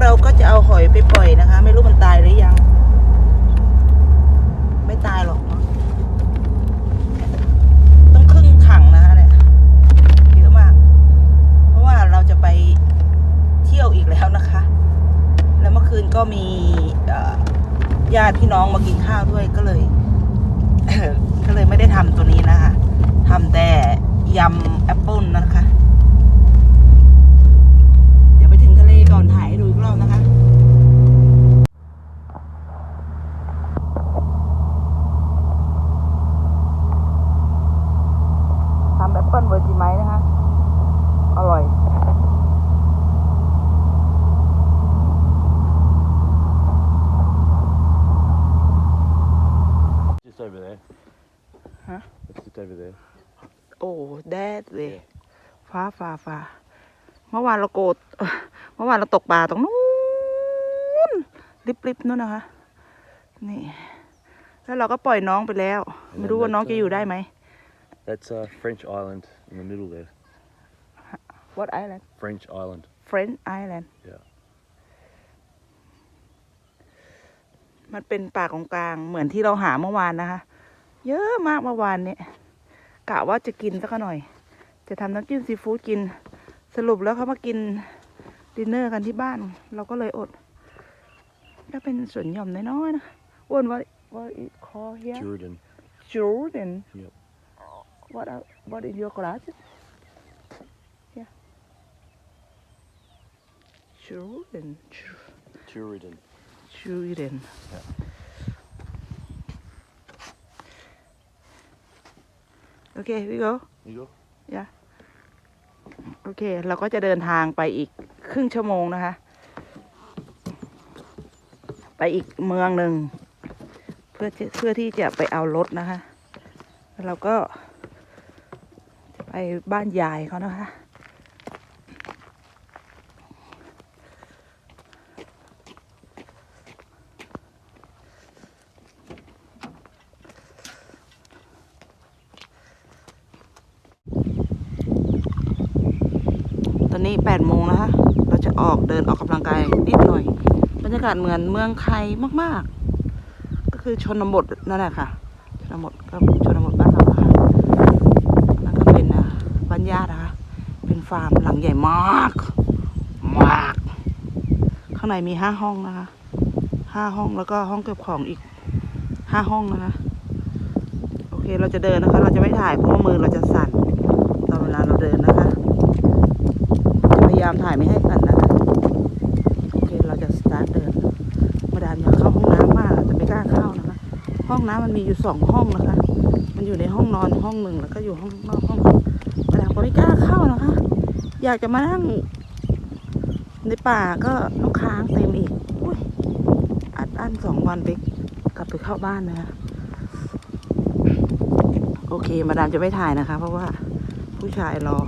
เราก็จะเอาหอยไปปล่อยนะคะ ไม่รู้มันตายหรือยัง ไม่ตายหรอกเนอะต้องครึ่งถังนะคะเนี่ยเยอะมาก เพราะว่าเราจะไปเที่ยวอีกแล้วนะคะ แล้วเมื่อคืนก็มีญาติพี่น้องมากินข้าวด้วยก็เลยก็เลยไม่ได้ทำตัวนี้นะคะทำแต่ยำแอปเปิลนะคะ เดี๋ยวไปถึงทะเลก่อนถ่ายให้ดูอีกรอบนะคะ ทำแอป เปิลเวอร์จิไมนะคะ อร่อย Just over there. Huh? It's just over there. โอ้แดดเลยฟ้าฟ้าฟ้าเมื่อวานเราโกดเมื่อวานเราตกปลาตรงนู้นริบริบนู่นนะคะ นี่ แล้วเราก็ปล่อยน้องไปแล้ว ไม่รู้ว่าน้องจะอยู่ได้ไหม That's uh, French Island in the middle there. What island French Island. French Island Yeah. มันเป็นป่าของกลางเหมือนที่เราหาเมื่อวานนะคะ เยอะมากเมื่อวานเนี่ยกะว่าจะกินสักหน่อย จะทำน้ำจิ้มซีฟู้ดกิน สรุปแล้วเขามากินดินเนอร์กันที่บ้าน เราก็เลยอดก็เป็นสวนหย่อมน้อยๆนะอ้วนว่า what is called here Jordan. Jordan Yep. What are, what is your glasses yeah Jordan Jordan. Jordan Yeah. โอเค we go You go? โอเค เราก็จะเดินทางไปอีกครึ่งชั่วโมงนะคะ ไปอีกเมืองหนึ่ง เพื่อจะเพื่อที่จะไปเอารถนะคะ แล้วเราก็จะ ไปบ้านยายเขานะคะ ตอนนี้แปดโมงนะคะ เราจะออกเดินออกกำลังกายนิดหน่อย บรรยากาศเหมือนเมืองไทยมาก ๆ ก็คือชนบทนั่นแหละค่ะ ชนบทก็ชนบทบ้านเราค่ะนั่นก็เป็นอะบ้านญาตินะคะเป็นฟาร์มหลังใหญ่มาก มาก ข้างในมีห้าห้องนะคะห้าห้องแล้วก็ห้องเก็บของอีกห้าห้องนะคะโอเคเราจะเดินนะคะ เราจะไม่ถ่ายเพราะว่ามือเราจะสั่นตอนเวลาเราเดินนะคะ พยายามถ่ายไม่ให้สั่นนะคะโอเคเราจะสตาร์ทเดินมาดามอยากเข้าห้องน้ำมากแต่ไม่กล้าเข้านะคะ ห้องน้ำมันมีอยู่สองห้องนะคะ มันอยู่ในห้องนอนห้องหนึ่งแล้วก็อยู่ห้องนอกห้อง ก็ไม่กล้าเข้านะคะ อยากจะมานั่ง ในป่าก็นกค้างเต็มอีกอุ้ยอัดอั้นสองวันไปกลับไปเข้าบ้านนะคะโอเค มาดามจะไม่ถ่ายนะคะ เพราะว่าผู้ชายรอ